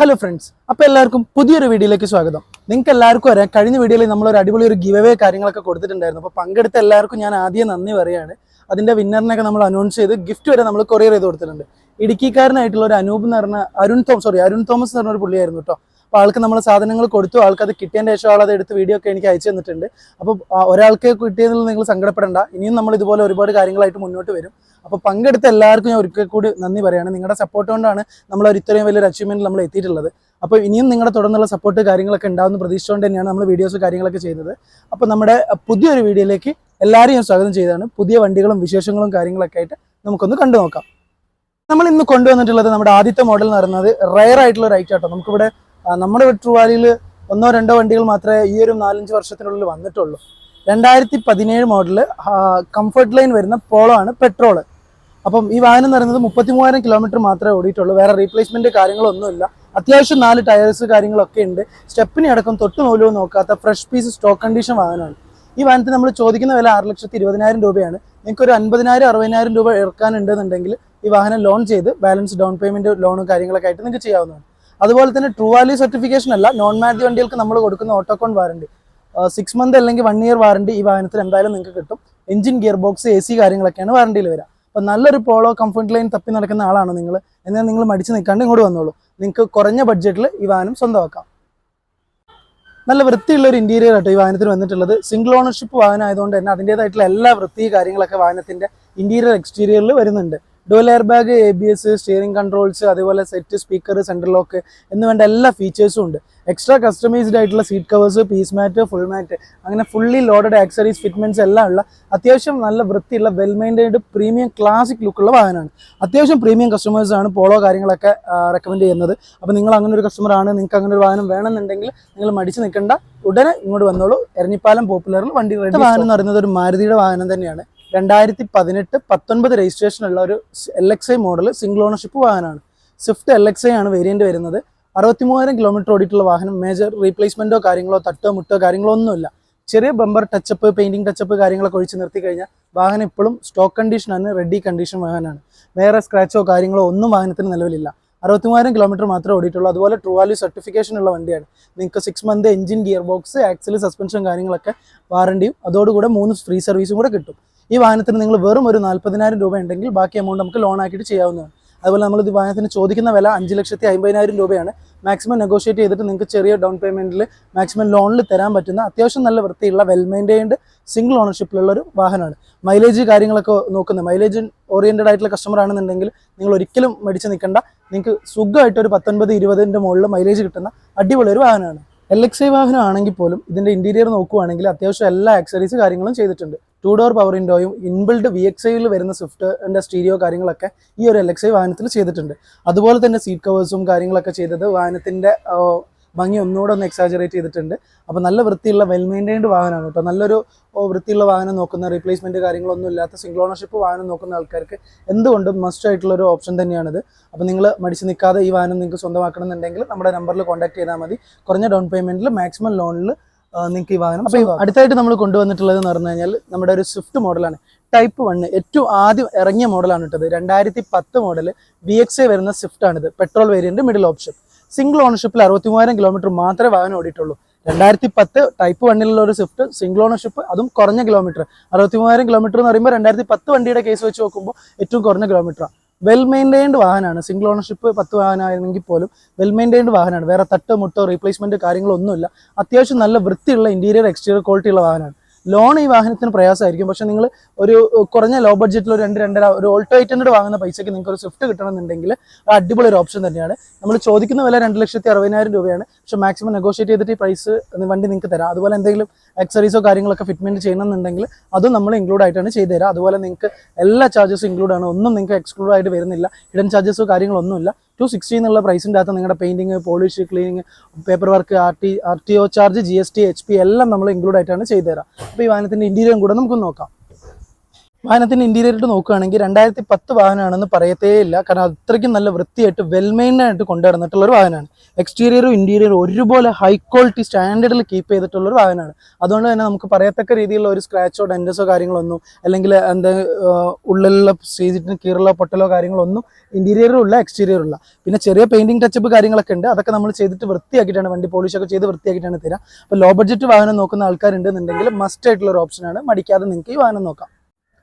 Hello friends അപ്പോൾ എല്ലാവർക്കും പുതിയൊരു വീഡിയോയിലേക്ക് സ്വാഗതം. നിങ്ങൾക്ക് എല്ലാവർക്കും അറിയാം കഴിഞ്ഞ വീഡിയോയിൽ നമ്മൾ ഒരു അടിപൊളി ഒരു ഗിവ് അവേ കാര്യങ്ങളൊക്കെ കൊടുത്തിട്ടുണ്ടായിരുന്നു. അപ്പോൾ പങ്കെടുത്ത എല്ലാവർക്കും ഞാൻ ആദ്യം നന്ദി പറയുകയാണ് അതിന്റെ വിന്നറിനൊക്കെ നമ്മൾ അനൗൺസ് ചെയ്ത് ഗിഫ്റ്റ് വരെ നമ്മൾ കൊറിയർ ചെയ്ത് കൊടുത്തിട്ടുണ്ട്. ഇടുക്കിക്കാരനായിട്ടുള്ള ഒരു അനൂപ് എന്ന് പറഞ്ഞ Arun Thomas sorry Arun Thomas എന്ന് പറഞ്ഞ ഒരു പുള്ളിയായിരുന്നു കേട്ടോ അപ്പോൾ ആൾക്ക് നമ്മൾ സാധനങ്ങൾ കൊടുത്തു ആൾക്ക് അത് കിട്ടിയതിന്റെ ശേഷം ആൾ അത് എടുത്ത് വീഡിയോ ഒക്കെ എനിക്ക് അയച്ചു തന്നിട്ടുണ്ട്. അപ്പോൾ ഒരാൾക്ക് കിട്ടിയതിൽ നിങ്ങൾ സങ്കടപ്പെടേണ്ട. ഇനിയും നമ്മൾ ഇതുപോലെ ഒരുപാട് കാര്യങ്ങളായിട്ട് മുന്നോട്ട് വരും. അപ്പോൾ പങ്കെടുത്ത എല്ലാവർക്കും ഞാൻ ഒരിക്കൽ കൂടി നന്ദി പറയുകയാണ് നിങ്ങളുടെ സപ്പോർട്ട് കൊണ്ടാണ് നമ്മൾ ഒരു ഇത്രയും വലിയൊരു അച്ചീവ്മെന്റ് നമ്മൾ എത്തിയിട്ടുള്ളത്. അപ്പോൾ ഇനിയും നിങ്ങളുടെ തുടർന്നുള്ള സപ്പോർട്ട് കാര്യങ്ങളൊക്കെ ഉണ്ടാവുന്ന പ്രതീക്ഷിച്ചുകൊണ്ട് തന്നെയാണ് നമ്മൾ വീഡിയോസ് കാര്യങ്ങളൊക്കെ ചെയ്യുന്നത്. അപ്പോൾ നമ്മുടെ പുതിയൊരു വീഡിയോയിലേക്ക് എല്ലാവരെയും ഞാൻ സ്വാഗതം ചെയ്തതാണ് പുതിയ വണ്ടികളും വിശേഷങ്ങളും കാര്യങ്ങളൊക്കെ ആയിട്ട് നമുക്കൊന്ന് കണ്ടു നോക്കാം. നമ്മൾ ഇന്ന് കൊണ്ടുവന്നിട്ടുള്ളത് നമ്മുടെ ആദ്യത്തെ മോഡൽ എന്ന് പറയുന്നത് റയർ ആയിട്ടുള്ള ഒരു ഐറ്റം കേട്ടോ നമുക്കിവിടെ നമ്മുടെ വിട്ടുവാലിയിൽ ഒന്നോ രണ്ടോ വണ്ടികൾ മാത്രമേ ഈ ഒരു നാലഞ്ച് വർഷത്തിനുള്ളിൽ വന്നിട്ടുള്ളൂ. രണ്ടായിരത്തി പതിനേഴ് മോഡൽ കംഫർട്ട് ലൈൻ വരുന്ന പോളോ ആണ് പെട്രോൾ അപ്പം ഈ വാഹനം എന്ന് പറയുന്നത് മുപ്പത്തി മൂവായിരം കിലോമീറ്റർ മാത്രമേ ഓടിയിട്ടുള്ളൂ. വേറെ റീപ്ലേസ്മെന്റ് കാര്യങ്ങളൊന്നുമില്ല. അത്യാവശ്യം നാല് ടയേഴ്സ് കാര്യങ്ങളൊക്കെ ഉണ്ട്. സ്റ്റെപ്പിനെ അടക്കം തൊട്ട് മൂലവും നോക്കാത്ത ഫ്രഷ് പീസ് സ്റ്റോക്ക് കണ്ടീഷൻ വാഹനമാണ്. ഈ വാഹനത്തിന് നമ്മൾ ചോദിക്കുന്ന വില ആറ് ലക്ഷത്തി ഇരുപതിനായിരം രൂപയാണ്. നിങ്ങൾക്ക് ഒരു അൻപതിനായിരം അറുപതിനായിരം രൂപ ഇറക്കാനുണ്ടെന്നുണ്ടെങ്കിൽ ഈ വാഹനം ലോൺ ചെയ്ത് ബാലൻസ് ഡൗൺ പേയ്മെന്റ് ലോണും കാര്യങ്ങളൊക്കെ ആയിട്ട് നിങ്ങൾക്ക് ചെയ്യാവുന്നതാണ്. അതുപോലെ തന്നെ ട്രൂ വാല്യൂ സർട്ടിഫിക്കേഷൻ അല്ല നോൺ മാരുതി വണ്ടികൾക്ക് നമ്മൾ കൊടുക്കുന്ന ഓട്ടോകോൺ വാറണ്ടി സിക്സ് മന്ത് അല്ലെങ്കിൽ വൺ ഇയർ വാറണ്ടി ഈ വാഹനത്തിൽ എന്തായാലും നിങ്ങൾക്ക് കിട്ടും. Engine gear box A C കാര്യങ്ങളൊക്കെയാണ് വാറണ്ടിയിൽ വരിക. അപ്പോൾ നല്ലൊരു പോളോ കംഫർട്ട് ലൈൻ തപ്പി നടക്കുന്ന ആളാണ് നിങ്ങൾ. എന്നാൽ നിങ്ങൾ മടിച്ച് നിൽക്കാണ്ട് ഇങ്ങോട്ട് വന്നോളൂ. നിങ്ങൾക്ക് കുറഞ്ഞ ബഡ്ജറ്റിൽ ഈ വാഹനം സ്വന്തമാക്കാം. നല്ല വൃത്തിയുള്ള ഒരു ഇന്റീരിയർ ആട്ടോ ഈ വാഹനത്തിൽ വന്നിട്ടുള്ളത്. സിംഗിൾ ഓണർഷിപ്പ് വാഹനം ആയതുകൊണ്ട് തന്നെ അതിന്റെതായിട്ടുള്ള എല്ലാ വൃത്തി കാര്യങ്ങളൊക്കെ വാഹനത്തിന്റെ ഇന്റീരിയർ എക്സ്റ്റീരിയറിൽ വരുന്നുണ്ട്. Dual air bag A B S steering controls അതേപോലെ സെറ്റ് സ്പീക്കർ സെൻട്രൽ ലോക്ക് എന്ന് വേണ്ട എല്ലാ ഫീച്ചേഴ്സും ഉണ്ട്. എക്സ്ട്രാ കസ്റ്റമൈസ്ഡ് ആയിട്ടുള്ള seat covers piece mat full mat അങ്ങനെ ഫുള്ളി ലോഡഡ് ആക്സറീസ് ഫിറ്റ്മെന്റ്സ് എല്ലാം ഉള്ള അത്യാവശ്യം നല്ല വൃത്തിയുള്ള വെൽ മെയിന്റൈൻഡ് പ്രീമിയം ക്ലാസിക് ലുക്കുള്ള വാഹനമാണ്. അത്യാവശ്യം പ്രീമിയം കസ്റ്റമേഴ്സാണ് പോളോ കാര്യങ്ങളൊക്കെ റെക്കമെൻഡ് ചെയ്യുന്നത്. അപ്പോൾ നിങ്ങൾ അങ്ങനെ ഒരു കസ്റ്റമർ ആണ് നിങ്ങൾക്ക് അങ്ങനെ ഒരു വാഹനം വേണമെന്നുണ്ടെങ്കിൽ നിങ്ങൾ മടിച്ച് നിൽക്കേണ്ട. ഉടനെ ഇങ്ങോട്ട് വന്നോളൂ. എരഞ്ഞിപ്പാലം പോപ്പുലറിൽ വണ്ടി വാഹനം എന്ന് പറയുന്നത് ഒരു മാരുതിയുടെ വാഹനം തന്നെയാണ്. രണ്ടായിരത്തി പതിനെട്ട് പത്തൊൻപത് രജിസ്ട്രേഷൻ ഉള്ള ഒരു L X I model single ownership വാഹനമാണ്. സ്വിഫ്റ്റ് എൽ എക്സ് ഐ ആണ് വേരിയന്റ് വരുന്നത്. അറുപത്തി മൂവായിരം കിലോമീറ്റർ ഓടിയിട്ടുള്ള വാഹനം മേജർ റീപ്ലേസ്മെന്റോ കാര്യങ്ങളോ തട്ടോ മുട്ടോ കാര്യങ്ങളോ ഒന്നുമില്ല. ചെറിയ ബമ്പർ ടച്ചപ്പ് പെയിന്റിംഗ് ടച്ചപ്പ് കാര്യങ്ങളൊക്കെ ഒഴിച്ച് നിർത്തി കഴിഞ്ഞാൽ വാഹനം ഇപ്പോഴും സ്റ്റോക്ക് കണ്ടീഷനാണ് റെഡി കണ്ടീഷൻ വാഹനമാണ്. വേറെ സ്ക്രാച്ചോ കാര്യങ്ങളോ ഒന്നും വാഹനത്തിന് നിലവിലില്ല. അറുപത്തി മൂവായിരം കിലോമീറ്റർ മാത്രമേ ഓടിയിട്ടുള്ളൂ. അതുപോലെ ട്രൂ വാല്യൂ സർട്ടിഫിക്കേഷൻ ഉള്ള വണ്ടിയാണ്. നിങ്ങൾക്ക് six month engine gear box axle suspension കാര്യങ്ങളൊക്കെ വാറണ്ടിയും അതോടുകൂടെ മൂന്ന് ഫ്രീ സർവീസും കൂടെ കിട്ടും. ഈ വാഹനത്തിന് നിങ്ങൾ വെറും ഒരു നാൽപ്പതിനായിരം രൂപ ഉണ്ടെങ്കിൽ ബാക്കി എമൗണ്ട് നമുക്ക് ലോൺ ആക്കിയിട്ട് ചെയ്യാവുന്നതാണ്. അതുപോലെ നമ്മൾ ഇത് വാഹനത്തിന് ചോദിക്കുന്ന വില അഞ്ച് ലക്ഷത്തി അമ്പതിനായിരം രൂപയാണ്. മാക്സിമം നെഗോഷിയേറ്റ് ചെയ്തിട്ട് നിങ്ങൾക്ക് ചെറിയ ഡൗൺ പേയ്മെന്റിൽ മാക്സിമം ലോണിൽ തരാൻ പറ്റുന്ന അത്യാവശ്യം നല്ല വൃത്തിയുള്ള വെൽ മെയിന്റൈൻഡ് സിംഗിൾ ഓണർഷിപ്പിലുള്ള ഒരു വാഹനമാണ്. മൈലേജ് കാര്യങ്ങളൊക്കെ നോക്കുന്നത് മൈലേജ് ഓറിയന്റഡ് ആയിട്ടുള്ള കസ്റ്റമർ ആണെന്നുണ്ടെങ്കിൽ നിങ്ങൾ ഒരിക്കലും മേടിച്ച് നിൽക്കേണ്ട. നിങ്ങൾക്ക് സുഖമായിട്ട് ഒരു പത്തൊൻപത് ഇരുപതിന്റെ മുകളിൽ മൈലേജ് കിട്ടുന്ന അടിപൊളി ഒരു വാഹനമാണ്. എൽ എക്സ് ഐ വാഹനമാണെങ്കിൽ പോലും ഇതിന്റെ ഇന്റീരിയർ നോക്കുകയാണെങ്കിൽ അത്യാവശ്യം എല്ലാ ആക്സറീസ് കാര്യങ്ങളും ചെയ്തിട്ടുണ്ട്. ടു ഡോർ പവർ വിൻഡോയും ഇൻബിൽഡ് വി എക്സ് ഐയിൽ വരുന്ന സ്വിഫ്റ്റിന്റെ സ്റ്റീരിയോ കാര്യങ്ങളൊക്കെ ഈ ഒരു എൽ എക്സ് ഐ വാഹനത്തിൽ ചെയ്തിട്ടുണ്ട്. അതുപോലെ തന്നെ സീറ്റ് കവേഴ്സും കാര്യങ്ങളൊക്കെ ചെയ്തത് വാഹനത്തിന്റെ ഭംഗി ഒന്നുകൂടെ ഒന്ന് എക്സാജറേറ്റ് ചെയ്തിട്ടുണ്ട്. അപ്പോൾ നല്ല വൃത്തിയുള്ള വെൽ മെയിന്റൈൻഡ് വാഹനമാണ് കേട്ടോ. നല്ലൊരു വൃത്തിയുള്ള വാഹനം നോക്കുന്ന റീപ്ലേസ്മെന്റ് കാര്യങ്ങളൊന്നും ഇല്ലാത്ത സിംഗിൾ ഓണർഷിപ്പ് വാഹനം നോക്കുന്ന ആൾക്കാർക്ക് എന്തുകൊണ്ടും മസ്റ്റ് ആയിട്ടുള്ള ഒരു ഓപ്ഷൻ തന്നെയാണിത്. അപ്പോൾ നിങ്ങൾ മടിച്ച് നിൽക്കാതെ ഈ വാഹനം നിങ്ങൾക്ക് സ്വന്തമാക്കണം എന്നുണ്ടെങ്കിൽ നമ്മുടെ നമ്പറിൽ കോൺടാക്ട് ചെയ്താൽ മതി. കുറഞ്ഞ ഡൗൺ പേയ്മെന്റിൽ മാക്സിമം ലോണിൽ നിങ്ങൾക്ക് ഈ വാഹനം അപ്പോൾ അടുത്തായിട്ട് നമ്മൾ കൊണ്ടുവന്നിട്ടുള്ളത് എന്ന് പറഞ്ഞു കഴിഞ്ഞാൽ നമ്മുടെ ഒരു സ്വിഫ്റ്റ് മോഡലാണ്. ടൈപ്പ് വണ്ണ് ഏറ്റവും ആദ്യം ഇറങ്ങിയ മോഡലാണ് ഇട്ടത് രണ്ടായിരത്തി പത്ത് മോഡൽ വി എക്സ് എ വരുന്ന സ്വിഫ്റ്റ് ആണിത്. Petrol variant middle option single ഓണർഷിപ്പിൽ അറുപത്തി മൂവായിരം കിലോമീറ്റർ മാത്രമേ വാഹനം ഓടിയിട്ടുള്ളൂ. രണ്ടായിരത്തി പത്ത് ടൈപ്പ് വണ്ണിലുള്ള ഒരു സ്വിഫ്റ്റ് സിംഗിൾ ഓണർഷിപ്പ് അതും കുറഞ്ഞ കിലോമീറ്റർ അറുപത്തി മൂവായിരം കിലോമീറ്റർ എന്ന് പറയുമ്പോൾ രണ്ടായിരത്തി പത്ത് വണ്ടിയുടെ കേസ് വെച്ച് നോക്കുമ്പോൾ ഏറ്റവും കുറഞ്ഞ കിലോമീറ്ററാണ് വെൽ മെയിന്റൈൻഡ് വാഹനമാണ് സിംഗിൾ ഓണർഷിപ്പ് പത്ത് വാഹനമായിരുന്നെങ്കിൽ പോലും വെൽ മെയിന്റൈൻഡ് വാഹനമാണ് വേറെ തട്ടോ മുട്ടോ റീപ്ലേസ്മെന്റ് കാര്യങ്ങളൊന്നുമില്ല. അത്യാവശ്യം നല്ല വൃത്തിയുള്ള ഇന്റീരിയർ എക്സ്റ്റീരിയർ ക്വാളിറ്റി ഉള്ള വാഹനമാണ് ലോൺ ഈ വാഹനത്തിന് പ്രയാസമായിരിക്കും. പക്ഷെ നിങ്ങൾ ഒരു കുറഞ്ഞ ലോ ബഡ്ജറ്റിൽ ഒരു രണ്ട് രണ്ടര ഒരു ഓൾട്ടോ എയ്റ്റ് ഹൺഡ്രഡ് വാങ്ങുന്ന പൈസയ്ക്ക് നിങ്ങൾക്ക് ഒരു സ്വിഫ്റ്റ് കിട്ടണമെന്നുണ്ടെങ്കിൽ അടിപൊളി ഒരു ഓപ്ഷൻ തന്നെയാണ്. നമ്മൾ ചോദിക്കുന്ന വില രണ്ട് ലക്ഷത്തി അറുപതിനായിരം രൂപയാണ്. പക്ഷെ മാക്സിമം നെഗോഷിയേറ്റ് ചെയ്തിട്ട് പ്രൈസ് വണ്ടി നിങ്ങൾക്ക് തരാം. അതുപോലെ എന്തെങ്കിലും ആക്സറീസോ കാര്യങ്ങളൊക്കെ ഫിറ്റ്മെന്റ് ചെയ്യണമെന്നുണ്ടെങ്കിൽ അതും നമ്മൾ ഇൻക്ലൂഡ് ആയിട്ടാണ് ചെയ്തു തരാം. അതുപോലെ നിങ്ങൾക്ക് എല്ലാ ചാർജസും ഇൻക്ലൂഡ് ആണ്. ഒന്നും നിങ്ങൾക്ക് എക്സ്ക്ലൂഡ് ആയിട്ട് വരുന്നില്ല. ഹിഡൻ ചാർജസോ കാര്യങ്ങളൊന്നുമില്ല. ടു സിക്സ്റ്റി എന്നുള്ള പ്രൈസിന്റെ അകത്ത് നിങ്ങളുടെ painting polish cleaning paper work R T R T O charge G S T H P എല്ലാം നമ്മൾ ഇൻക്ലൂഡ് ആയിട്ടാണ് ചെയ്തു തരാം അപ്പോൾ ഈ വാഹനത്തിന്റെ ഇന്റീരിയറും കൂടെ നമുക്ക് നോക്കാം. വാഹനത്തിന്റെ ഇന്റീരിയർട്ട് നോക്കുകയാണെങ്കിൽ രണ്ടായിരത്തി പത്ത് വാഹനമാണെന്ന് പറയത്തേ ഇല്ല. കാരണം അത്രയ്ക്കും നല്ല വൃത്തിയായിട്ട് വെൽ ആയിട്ട് കൊണ്ടുനടന്നിട്ടുള്ള ഒരു വാഹനമാണ്. എക്സ്റ്റീരിയറും ഇന്റീരിയറും ഒരുപോലെ ഹൈ ക്വാളിറ്റി സ്റ്റാൻഡേർഡിൽ കീപ്പ് ചെയ്തിട്ടുള്ള ഒരു വാഹനമാണ്. അതുകൊണ്ട് തന്നെ നമുക്ക് പറയത്തക്ക രീതിയിലുള്ള ഒരു സ്ക്രാച്ചോ ഡെൻഡസോ കാര്യങ്ങളൊന്നും അല്ലെങ്കിൽ എന്താ ഉള്ളിലുള്ള സ്റ്റേജിന് കീറുള്ള പൊട്ടലോ കാര്യങ്ങളൊന്നും ഇന്റീരിയറും ഇല്ല എക്സ്റ്റീരിയറും ഇല്ല. പിന്നെ ചെറിയ പെയിന്റിംഗ് ടച്ചപ്പ് കാര്യങ്ങളൊക്കെ ഉണ്ട്. അതൊക്കെ നമ്മൾ ചെയ്തിട്ട് വൃത്തിയാക്കിയിട്ടാണ് വണ്ടി പോളിഷ് ഒക്കെ ചെയ്ത് വൃത്തിയാക്കിയിട്ടാണ് തരാം. അപ്പോൾ ലോ ബഡ്ജറ്റ് വാഹനം നോക്കുന്ന ആൾക്കാരുണ്ടെന്നുണ്ടെങ്കിൽ മസ്റ്റ് ആയിട്ടുള്ള ഒരു ഓപ്ഷനാണ് മടിക്കാതെ നിങ്ങൾക്ക് ഈ വാഹനം നോക്കാം.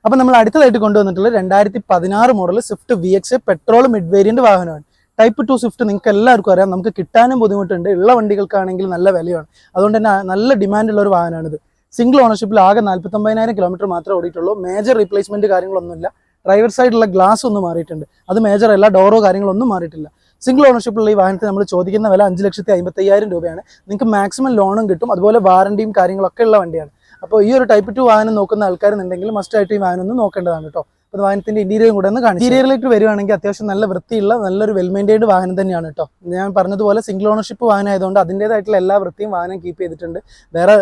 അപ്പൊ നമ്മൾ അടുത്തതായിട്ട് കൊണ്ടുവന്നിട്ടുള്ള രണ്ടായിരത്തി പതിനാറ് model Swift V X petrol mid variant വാഹനമാണ്. ടൈപ്പ് ടു സ്വിഫ്റ്റ് നിങ്ങൾക്ക് എല്ലാവർക്കും അറിയാം. നമുക്ക് കിട്ടാനും ബുദ്ധിമുട്ടുണ്ട്. ഉള്ള വണ്ടികൾക്കാണെങ്കിൽ നല്ല വിലയാണ്. അതുകൊണ്ട് തന്നെ നല്ല ഡിമാൻഡുള്ള ഒരു വാഹനമാണിത്. സിംഗിൾ ഓണർഷിപ്പിൽ ആകെ നാൽപ്പത്തൊമ്പതിനായിരം കിലോമീറ്റർ മാത്രമേ ഓടിയിട്ടുള്ളൂ. മേജർ റീപ്ലേസ്മെന്റ് കാര്യങ്ങളൊന്നുമില്ല. ഡ്രൈവർ സൈഡിലുള്ള ഗ്ലാസ് ഒന്നും മാറിയിട്ടുണ്ട്. അത് മേജർ അല്ല ഡോറോ കാര്യങ്ങളൊന്നും മാറിയിട്ടില്ല. സിംഗിൾ ഓണർഷിപ്പുള്ള ഈ വാഹനത്തിന് നമ്മൾ ചോദിക്കുന്ന വില അഞ്ച് ലക്ഷത്തി അമ്പത്തയ്യായിരം രൂപയാണ്. നിങ്ങൾക്ക് മാക്സിമം ലോണും കിട്ടും. അതുപോലെ വാറണ്ടിയും കാര്യങ്ങളൊക്കെ ഉള്ള വണ്ടിയാണ്. അപ്പോൾ ഈ ഒരു ടൈപ്പ് ടു വാഹനം നോക്കുന്ന ആൾക്കാരെന്നുണ്ടെങ്കിൽ മസ്റ്റായിട്ട് ഈ വാഹനം ഒന്ന് നോക്കേണ്ടതാണ് കേട്ടോ. അപ്പോൾ വാഹനത്തിന്റെ ഇന്റീരിയറും കൂടെ ഒന്ന് കാണും ഇന്റീരിയറിലേക്ക് വരുവാണെങ്കിൽ അത്യാവശ്യം നല്ല വൃത്തിയുള്ള നല്ലൊരു വെൽ മെയിന്റൈൻഡ് വാഹനം തന്നെയാണ് കേട്ടോ. ഞാൻ പറഞ്ഞതുപോലെ സിംഗിൾ ഓണർഷിപ്പ് വാഹനം ആയതുകൊണ്ട് അതിന്റെതായിട്ടുള്ള എല്ലാ വൃത്തിയും വാഹനം കീപ്പ് ചെയ്തിട്ടുണ്ട്. വേറെ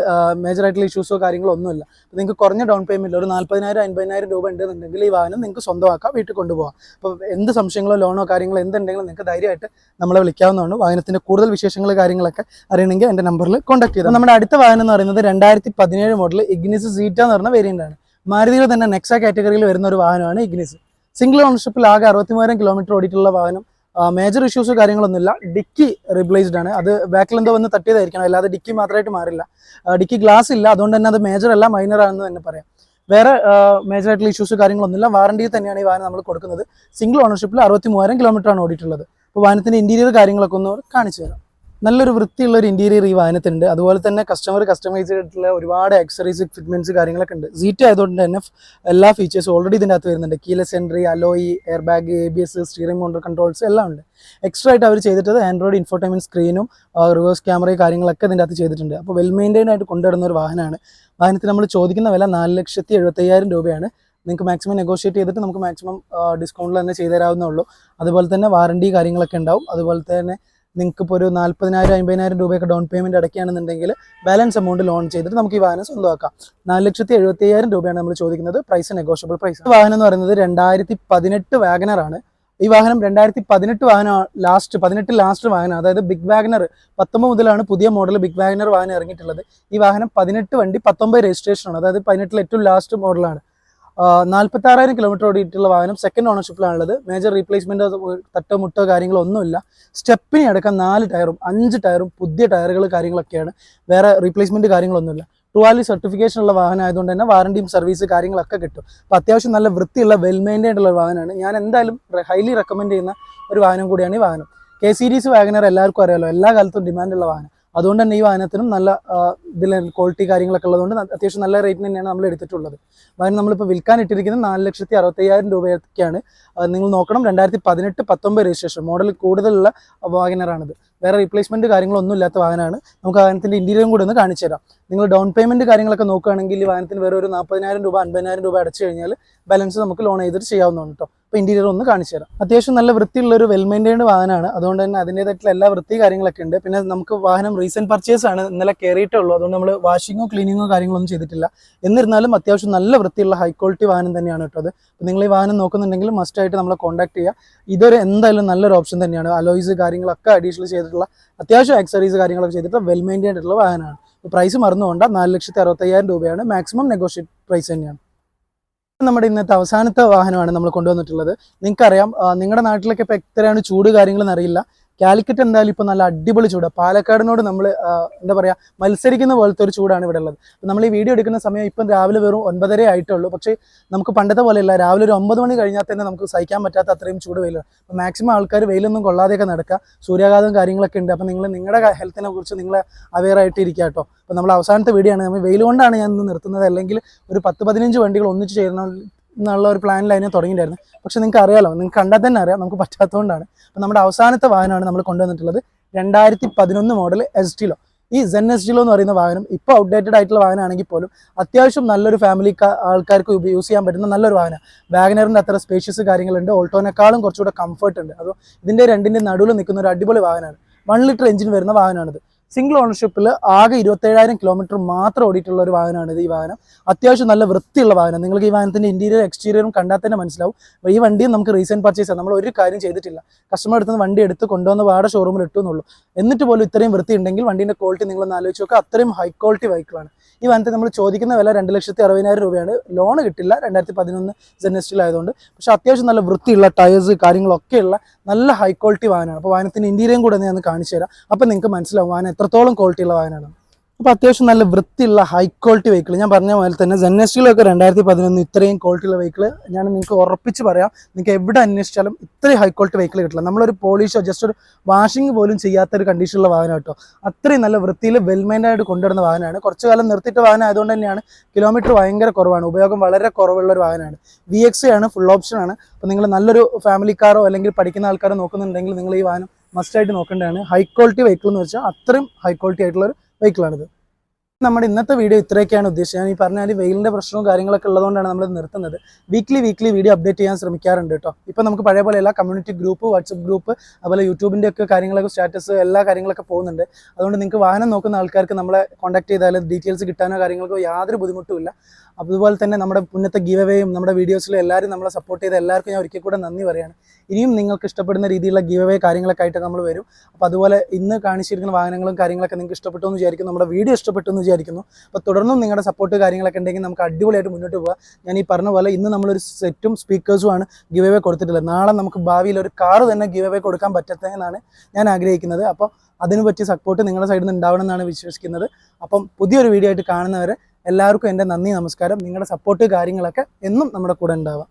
മേജർ ആയിട്ടുള്ള ഇഷ്യൂസോ കാര്യങ്ങളോ ഒന്നുമില്ല. അപ്പോൾ നിങ്ങൾക്ക് കുറഞ്ഞ ഡൗൺ പേയ്മെന്റ് ഒരു നാൽപ്പതിനായിരം അൻപതിനായിരം രൂപ ഉണ്ടെന്നുണ്ടെങ്കിൽ ഈ വാഹനം നിങ്ങൾക്ക് സ്വന്തമാക്കാം വീട്ടിൽ കൊണ്ടുപോകാം. അപ്പോൾ എന്ത് സംശയങ്ങളോ ലോണോ കാര്യങ്ങളോ എന്തുണ്ടെങ്കിലും നിങ്ങൾക്ക് ധൈര്യമായിട്ട് നമ്മളെ വിളിക്കാവുന്നതാണ്. വാഹനത്തിന്റെ കൂടുതൽ വിശേഷങ്ങൾ കാര്യങ്ങളൊക്കെ അറിയണമെങ്കിൽ എന്റെ നമ്പറിൽ കോൺടാക്ട് ചെയ്താൽ നമ്മുടെ അടുത്ത വാഹനം എന്ന് പറയുന്നത് രണ്ടായിരത്തി പതിനേഴ് മോഡൽ ഇഗ്നിസ് സീറ്റ എന്ന് പറഞ്ഞ വേരിയന്റ് ആണ്. മാരുതിയുടെ തന്നെ നെക്സ കാറ്റഗറിയിൽ വരുന്ന ഒരു വാഹനമാണ് ഇഗ്നിസ് സിംഗിൾ ഓണർഷിപ്പിൽ ആകെ അറുപത്തിമൂവായിരം കിലോമീറ്റർ ഓടിയിട്ടുള്ള വാഹനം. മേജർ ഇഷ്യൂസ് കാര്യങ്ങളൊന്നുമില്ല. ഡിക്കി റിപ്ലേസ്ഡ് ആണ്. അത് ബാക്കിൽ എന്തോ വന്ന് തട്ടിയതായിരിക്കണം. അല്ലാതെ ഡിക്കി മാത്രമായിട്ട് മാറില്ല. ഡിക്കി ഗ്ലാസ് ഇല്ല. അതുകൊണ്ട് തന്നെ അത് മേജർ അല്ല മൈനർ ആണെന്ന് തന്നെ പറയാം. വേറെ മേജർ ആയിട്ടുള്ള ഇഷ്യൂസ് കാര്യങ്ങളൊന്നുമില്ല. വാറണ്ടിയിൽ തന്നെയാണ് ഈ വാഹനം നമ്മൾ കൊടുക്കുന്നത്. സിംഗിൾ ഓണർഷിപ്പിൽ അറുപത്തി മൂവായിരം കിലോമീറ്റർ ആണ് ഓടിയിട്ടുള്ളത്. അപ്പോൾ വാഹനത്തിന്റെ ഇന്റീരിയർ കാര്യങ്ങളൊക്കെ ഒന്ന് കാണിച്ചു തരാം. നല്ലൊരു വൃത്തിയുള്ള ഒരു ഇന്റീരിയർ ഈ വാഹനത്തിനുണ്ട്. അതുപോലെ തന്നെ കസ്റ്റമർ കസ്റ്റമൈസ് ചെയ്തിട്ടുള്ള ഒരുപാട് ആക്സറീസ് ഫിറ്റ്മെന്റ്സ് കാര്യങ്ങളൊക്കെ ഉണ്ട്. സീറ്റ് ആയതുകൊണ്ട് തന്നെ എല്ലാ ഫീച്ചേഴ്സും ഓൾറെഡി ഇതിന്റെ അകത്ത് വരുന്നുണ്ട്. Keyless entry alloy air bag A B S steering mounted controls എല്ലാം ഉണ്ട്. എക്സ്ട്രാ ആയിട്ട് അവർ ചെയ്തിട്ടത് ആൻഡ്രോയിഡ് ഇൻഫോർട്ടൈൻമെന്റ് സ്ക്രീനും റിവേഴ്സ് ക്യാമറയും കാര്യങ്ങളൊക്കെ ഇതിന്റെ അകത്ത് ചെയ്തിട്ടുണ്ട്. അപ്പോൾ വെൽ മെയിന്റൈൻ ആയിട്ട് കൊണ്ടുവരുന്ന ഒരു വാഹനമാണ്. വാഹനത്തിന് നമ്മൾ ചോദിക്കുന്ന വില നാല് ലക്ഷത്തി എഴുപത്തയ്യായിരം രൂപയാണ്. നിങ്ങൾക്ക് മാക്സിമം നെഗോഷിയേറ്റ് ചെയ്തിട്ട് നമുക്ക് മാക്സിമം ഡിസ്കൗണ്ടിൽ തന്നെ ചെയ്തു തരാവുന്നേ ഉള്ളൂ. അതുപോലെ തന്നെ വാറണ്ടി കാര്യങ്ങളൊക്കെ ഉണ്ടാവും. അതുപോലെ തന്നെ നിങ്ങൾക്ക് ഇപ്പോൾ ഒരു നാൽപ്പതിനായിരം അമ്പതിനായിരം രൂപയൊക്കെ ഡൗൺ പേയ്മെന്റ് അടയ്ക്കുകയാണെന്നുണ്ടെങ്കിൽ ബാലൻസ് എമൗണ്ട് ലോൺ ചെയ്തിട്ട് നമുക്ക് ഈ വാഹനം സ്വന്തമാക്കാം. നാല് ലക്ഷത്തി എഴുപത്തി അയ്യായിരം രൂപയാണ് നമ്മൾ ചോദിക്കുന്നത്. പ്രൈസ് നെഗോഷ്യബിൾ പ്രൈസ് വാഹനം എന്ന് പറയുന്നത് രണ്ടായിരത്തി പതിനെട്ട് വാഗനറാണ് ഈ വാഹനം രണ്ടായിരത്തി പതിനെട്ട് വാഹനം ലാസ്റ്റ് പതിനെട്ട് ലാസ്റ്റ് വാഹനം അതായത് ബിഗ് വാഗനർ പത്തൊമ്പത് മുതലാണ് പുതിയ മോഡൽ ബിഗ് വാഗനർ വാഹനം ഇറങ്ങിയിട്ടുള്ളത്. ഈ വാഹനം പതിനെട്ട് വണ്ടി പത്തൊമ്പത് രജിസ്ട്രേഷനാണ് അതായത് പതിനെട്ടിൽ ഏറ്റവും ലാസ്റ്റ് മോഡലാണ് നാൽപ്പത്തി ആറായിരം കിലോമീറ്റർ ഓടിയിട്ടുള്ള വാഹനം സെക്കൻഡ് ഓണർഷിപ്പിലാണുള്ളത് മേജർ റീപ്ലേസ്മെന്റ് തട്ടോ മുട്ടോ കാര്യങ്ങളോ ഒന്നുമില്ല. സ്റ്റെപ്പിനെ അടക്കം നാല് ടയറും അഞ്ച് ടയറും പുതിയ ടയറുകൾ കാര്യങ്ങളൊക്കെയാണ്. വേറെ റീപ്ലേസ്മെന്റ് കാര്യങ്ങളൊന്നുമില്ല. ടുവാലി സർട്ടിഫിക്കേഷൻ ഉള്ള വാഹനം ആയതുകൊണ്ട് തന്നെ വാറണ്ടിയും സർവീസ് കാര്യങ്ങളൊക്കെ കിട്ടും. അപ്പോൾ അത്യാവശ്യം നല്ല വൃത്തിയുള്ള വെൽ മെയിന്റൈൻഡ് ഉള്ള വാഹനമാണ്. ഞാൻ എന്തായാലും ഹൈലി റെക്കമെൻഡ് ചെയ്യുന്ന ഒരു വാഹനം കൂടിയാണ് ഈ വാഹനം. കെ സീരീസ് വാഗനർ എല്ലാവർക്കും അറിയാലോ. എല്ലാ കാലത്തും ഡിമാൻഡുള്ള വാഹനം. അതുകൊണ്ട് തന്നെ ഈ വാഹനത്തിനും നല്ല ഇതിൽ ക്വാളിറ്റി കാര്യങ്ങളൊക്കെ ഉള്ളതുകൊണ്ട് അത്യാവശ്യം നല്ല റേറ്റിന് തന്നെയാണ് നമ്മൾ എടുത്തിട്ടുള്ളത്. വാഹനം നമ്മളിപ്പോൾ വിൽക്കാൻ ഇട്ടിരിക്കുന്നത് നാല് ലക്ഷത്തി അറുപത്തയ്യായിരം രൂപയൊക്കെയാണ് നിങ്ങൾ നോക്കണം രണ്ടായിരത്തി പതിനെട്ട് പത്തൊമ്പത് രജിസ്ട്രേഷൻ. മോഡൽ കൂടുതലുള്ള വാഗനറാണിത് വേറെ റീപ്ലേസ്മെന്റ് കാര്യങ്ങളൊന്നും ഇല്ലാത്ത വാഹനമാണ്. നമുക്ക് വാഹനത്തിന്റെ ഇന്റീരിയറും കൂടി ഒന്ന് കാണിച്ചു തരാം. നിങ്ങൾ ഡൗൺ പേയ്മെന്റ് കാര്യങ്ങളൊക്കെ നോക്കുകയാണെങ്കിൽ വാഹനത്തിന് വേറെ ഒരു നാൽപ്പതിനായിരം രൂപ അൻപതിനായിരം രൂപ അടച്ചു കഴിഞ്ഞാൽ ബാലൻസ് നമുക്ക് ലോൺ ചെയ്തിട്ട് ചെയ്യാവുന്നതാണ് കേട്ടോ അപ്പോൾ ഇന്റീരിയർ ഒന്ന് കാണിച്ചു തരാം. അത്യാവശ്യം നല്ല വൃത്തിയുള്ള ഒരു വെൽ മെയിന്റൈൻഡ് വാഹനമാണ്. അതുകൊണ്ട് തന്നെ അതിന്റെതായിട്ടുള്ള എല്ലാ വൃത്തി കാര്യങ്ങളൊക്കെ ഉണ്ട്. പിന്നെ നമുക്ക് വാഹനം റീസെന്റ് പർച്ചേസ് ആണ്. ഇന്നലെ കയറിയിട്ടേ ഉള്ളൂ അതുകൊണ്ട് നമ്മൾ വാഷിങ്ങോ ക്ലീനിങ്ങോ കാര്യങ്ങളൊന്നും ചെയ്തിട്ടില്ല. എന്നിരുന്നാലും അത്യാവശ്യം നല്ല വൃത്തിയുള്ള ഹൈ ക്വാളിറ്റി വാഹനം തന്നെയാണ് കേട്ടോ അത്. അപ്പോൾ നിങ്ങൾ ഈ വാഹനം നോക്കുന്നുണ്ടെങ്കിൽ മസ്റ്റായിട്ട് നമ്മളെ കോൺടാക്ട് ചെയ്യുക. ഇതൊരു എന്തായാലും നല്ലൊരു ഓപ്ഷൻ തന്നെയാണ്. അലോയ്സ് കാര്യങ്ങളൊക്കെ അഡീഷണൽ ചെയ്തിട്ടുള്ള അത്യാവശ്യം ആക്സറീസ് കാര്യങ്ങളൊക്കെ ചെയ്തിട്ടുള്ള വെൽ മെയിന്റൈൻഡ് ആയിട്ടുള്ള വാഹനമാണ്. പ്രൈസ് മറന്നുകൊണ്ട് നാല് ലക്ഷത്തി അറുപത്തയ്യായിരം രൂപയാണ്. മാക്സിമം നെഗോഷിയേറ്റ് പ്രൈസ് തന്നെയാണ്. നമ്മുടെ ഇന്നത്തെ അവസാനത്തെ വാഹനമാണ് നമ്മൾ കൊണ്ടുവന്നിട്ടുള്ളത്. നിങ്ങൾക്കറിയാം നിങ്ങളുടെ നാട്ടിലൊക്കെ ഇപ്പോൾ എത്രയാണ് ചൂട് കാര്യങ്ങളെന്ന് അറിയില്ല. കാലിക്കറ്റ് എന്തായാലും ഇപ്പോൾ നല്ല അടിപൊളി ചൂട്. പാലക്കാടിനോട് നമ്മൾ എന്താ പറയുക മത്സരിക്കുന്ന പോലത്തെ ഒരു ചൂടാണ് ഇവിടെ ഉള്ളത്. നമ്മൾ ഈ വീഡിയോ എടുക്കുന്ന സമയം ഇപ്പം രാവിലെ വെറും ഒൻപതര ആയിട്ടുള്ളൂ. പക്ഷേ നമുക്ക് പണ്ടത്തെ പോലെയല്ല. രാവിലെ ഒരു ഒമ്പത് മണി കഴിഞ്ഞാൽ തന്നെ നമുക്ക് സഹിക്കാൻ പറ്റാത്ത അത്രയും ചൂട് വെയിലാണ് അപ്പോൾ മാക്സിമം ആൾക്കാർ വെയിലൊന്നും കൊള്ളാതെയൊക്കെ നടക്കുക. സൂര്യാഘാതം കാര്യങ്ങളൊക്കെ ഉണ്ട്. അപ്പോൾ നിങ്ങൾ നിങ്ങളുടെ ഹെൽത്തിനെ കുറിച്ച് നിങ്ങൾ അവെയർ ആയിട്ട് ഇരിക്കുക കേട്ടോ. അപ്പോൾ നമ്മൾ അവസാനത്തെ വീഡിയോ ആണ്. നമ്മൾ വെയിൽ കൊണ്ടാണ് ഞാൻ ഇന്ന് നിർത്തുന്നത്. അല്ലെങ്കിൽ ഒരു പത്ത് പതിനഞ്ച് വണ്ടികൾ ഒന്നിച്ച് ചേരണം എന്നുള്ള ഒരു പ്ലാനിൽ അതിനെ തുടങ്ങിയിട്ടുണ്ടായിരുന്നു. പക്ഷെ നിങ്ങൾക്ക് അറിയാലോ നിങ്ങൾക്ക് കണ്ടാൽ തന്നെ അറിയാം നമുക്ക് പറ്റാത്തതുകൊണ്ടാണ്. അപ്പോൾ നമ്മുടെ അവസാനത്തെ വാഹനമാണ് നമ്മൾ കൊണ്ടുവന്നിട്ടുള്ളത്. രണ്ടായിരത്തി പതിനൊന്ന് മോഡൽ എസ് ടിലോ ഈ സെൻ എസ് ഡിലോ എന്ന് പറയുന്ന വാഹനം ഇപ്പോൾ ഔട്ട്ഡേറ്റഡ് ആയിട്ടുള്ള വാഹനമാണെങ്കിൽ പോലും അത്യാവശ്യം നല്ലൊരു ഫാമിലി ആൾക്കാർക്ക് യൂസ് ചെയ്യാൻ പറ്റുന്ന നല്ലൊരു വാഹനം. വാഗനറിന്റെ അത്ര സ്പേഷ്യസ് കാര്യങ്ങളുണ്ട്. ഓൾട്ടോനേക്കാളും കുറച്ചുകൂടെ കംഫർട്ട് ഉണ്ട്. അപ്പോൾ ഇതിന്റെ രണ്ടിന്റെ നടുവിൽ നിൽക്കുന്ന ഒരു അടിപൊളി വാഹനമാണ്. വൺ ലിറ്റർ എഞ്ചിൻ വരുന്ന വാഹനമാണിത്. സിംഗിൾ ഓണർഷിപ്പിൽ ആകെ ഇരുപത്തേഴായിരം കിലോമീറ്റർ മാത്രം ഓടിയിട്ടുള്ള ഒരു വാഹനമാണ് ഈ വാഹനം. അത്യാവശ്യം നല്ല വൃത്തിയുള്ള വാഹനം. നിങ്ങൾക്ക് ഈ വാഹനത്തിന്റെ ഇന്റീരിയർ എക്സ്റ്റീരിയറും കണ്ടാൽ തന്നെ മനസ്സിലാവും. ഈ വണ്ടിയും നമുക്ക് റീസെന്റ് പർച്ചേസ് നമ്മൾ ഒരു കാര്യം ചെയ്തിട്ടില്ല. കസ്റ്റമർ എടുത്ത് വണ്ടി എടുത്ത് കൊണ്ടുവന്ന് വാട ഷോറൂമിൽ ഇട്ടു എന്നുള്ളൂ എന്നിട്ട് പോലും ഇത്രയും വൃത്തി ഉണ്ടെങ്കിൽ വണ്ടിന്റെ ക്വാളിറ്റി നിങ്ങളൊന്ന് ആലോചിച്ച് നോക്കുക അത്രയും ഹൈ ക്വാളിറ്റി വെഹിക്കിളാണ് ഈ വാഹനത്തിൽ നമ്മൾ ചോദിക്കുന്ന വില രണ്ട് ലക്ഷത്തി അറുപതിനായിരം രൂപയാണ്. ലോൺ കിട്ടില്ല. രണ്ടായിരത്തി പതിനൊന്ന് ജനസ്റ്റിൽ ആയതുകൊണ്ട്. പക്ഷേ അത്യാവശ്യം നല്ല വൃത്തിയുള്ള ടയേഴ്സ് കാര്യങ്ങളൊക്കെയുള്ള നല്ല ഹൈ ക്വാളിറ്റി വാഹനമാണ്. അപ്പോൾ വാഹനത്തിന്റെ ഇന്റീരിയറും കൂടെ ഞാൻ കാണിച്ചു തരാം. അപ്പോൾ നിങ്ങൾക്ക് മനസ്സിലാവും വാഹനം എത്രത്തോളം ക്വാളിറ്റി ഉള്ള വാഹനമാണ്. അപ്പോൾ അത്യാവശ്യം നല്ല വൃത്തിയുള്ള ഹൈ ക്വാളിറ്റി വെഹിക്കിൾ ഞാൻ പറഞ്ഞ പോലെ തന്നെ ജെന്നസ്റ്റിലൊക്കെ രണ്ടായിരത്തി പതിനൊന്ന് ഇത്രയും ക്വാളിറ്റിയുള്ള വെഹിക്കിൾ ഞാൻ നിങ്ങൾക്ക് ഉറപ്പിച്ച് പറയാം നിങ്ങൾക്ക് എവിടെ അന്വേഷിച്ചാലും ഇത്രയും ഹൈ ക്വാളിറ്റി വെഹിക്കിൾ കിട്ടില്ല. നമ്മളൊരു പോളിഷോ ജസ്റ്റ് ഒരു വാഷിംഗ് പോലും ചെയ്യാത്ത ഒരു കണ്ടീഷനുള്ള വാഹനം കേട്ടോ. അത്രയും നല്ല വൃത്തിയിൽ വെൽമെയിൻഡായിട്ട് കൊണ്ടുവരുന്ന വാഹനമാണ്. കുറച്ച് കാലം നിർത്തിയിട്ട വാഹനം ആയതുകൊണ്ട് തന്നെയാണ് കിലോമീറ്റർ ഭയങ്കര കുറവാണ്. ഉപയോഗം വളരെ കുറവുള്ള ഒരു വാഹനമാണ്. വി ആണ് ഫുൾ ഓപ്ഷൻ ആണ്. അപ്പോൾ നിങ്ങൾ നല്ലൊരു ഫാമിലിക്കാരോ അല്ലെങ്കിൽ പഠിക്കുന്ന ആൾക്കാരോ നോക്കുന്നുണ്ടെങ്കിൽ നിങ്ങൾ ഈ വാഹനം മസ്റ്റായിട്ട് നോക്കേണ്ടതാണ്. ഹൈ ക്വാളിറ്റി വെഹിക്കിൾ എന്ന് വെച്ചാൽ അത്രയും ഹൈ ക്വാളിറ്റി ആയിട്ടുള്ള ഒരു വെഹിക്കിളാണിത് നമ്മുടെ ഇന്നത്തെ വീഡിയോ ഇത്രയൊക്കെയാണ് ഉദ്ദേശിച്ചത്. ഞാൻ ഈ പറഞ്ഞാൽ വെയിലിന്റെ പ്രശ്നവും കാര്യങ്ങളൊക്കെ ഉള്ളതുകൊണ്ടാണ് നമ്മൾ നിർത്തുന്നത്. വീക്ക്ലി വീക്ക്ലി വീഡിയോ അപ്ഡേറ്റ് ചെയ്യാൻ ശ്രമിക്കാറുണ്ട് കേട്ടോ. ഇപ്പം നമുക്ക് പഴയ പോലെ എല്ലാ കമ്മ്യൂണിറ്റി ഗ്രൂപ്പ് വാട്സപ്പ് ഗ്രൂപ്പ് അതുപോലെ യൂട്യൂബിന്റെ ഒക്കെ കാര്യങ്ങളൊക്കെ സ്റ്റാറ്റസ് എല്ലാ കാര്യങ്ങളൊക്കെ പോകുന്നുണ്ട്. അതുകൊണ്ട് നിങ്ങൾക്ക് വാഹനം നോക്കുന്ന ആൾക്കാർക്ക് നമ്മളെ കോൺടാക്ട് ചെയ്താലും ഡീറ്റെയിൽസ് കിട്ടാനോ കാര്യങ്ങൾക്കോ യാതൊരു ബുദ്ധിമുട്ടുമില്ല അതുപോലെ തന്നെ നമ്മുടെ മുന്നത്തെ ഗീവ് അവേയും നമ്മുടെ വീഡിയോസിലും എല്ലാവരും നമ്മളെ സപ്പോർട്ട് ചെയ്ത എല്ലാവർക്കും ഞാൻ ഒരിക്കൽ കൂടെ നന്ദി പറയാണ്. ഇനിയും നിങ്ങൾക്ക് ഇഷ്ടപ്പെടുന്ന രീതിയിലുള്ള ഗീവ് അവേ കാര്യങ്ങളൊക്കെ ആയിട്ട് നമ്മൾ വരും. അപ്പോൾ അതുപോലെ ഇന്ന് കാണിച്ചിരിക്കുന്ന വാഹനങ്ങളും കാര്യങ്ങളൊക്കെ നിങ്ങൾക്ക് ഇഷ്ടപ്പെട്ടു എന്ന് വിചാരിക്കുന്നു. നമ്മുടെ വീഡിയോ ഇഷ്ടപ്പെട്ടു എന്ന് വിചാരിക്കുന്നു. അപ്പോൾ തുടർന്നും നിങ്ങളുടെ സപ്പോർട്ട് കാര്യങ്ങളൊക്കെ ഉണ്ടെങ്കിൽ നമുക്ക് അടിപൊളിയായിട്ട് മുന്നോട്ട് പോകാം ഞാൻ ഈ പറഞ്ഞ പോലെ ഇന്ന് നമ്മളൊരു സെറ്റും സ്പീക്കേഴ്സുമാണ് ഗീവവേ കൊടുത്തിട്ടുള്ളത്. നാളെ നമുക്ക് ഭാവിയിൽ ഒരു കാറ് തന്നെ ഗീവവേ അവേ കൊടുക്കാൻ പറ്റത്തെന്നാണ് ഞാൻ ആഗ്രഹിക്കുന്നത്. അപ്പോൾ അതിനു പറ്റിയ സപ്പോർട്ട് നിങ്ങളുടെ സൈഡിൽ നിന്ന് ഉണ്ടാവണം എന്നാണ് വിശ്വസിക്കുന്നത്. അപ്പം പുതിയൊരു വീഡിയോ ആയിട്ട് കാണുന്നവരെ എല്ലാവർക്കും എന്റെ നന്ദി നമസ്കാരം. നിങ്ങളുടെ സപ്പോർട്ട് കാര്യങ്ങളൊക്കെ എന്നും നമ്മുടെ കൂടെ ഉണ്ടാവാം.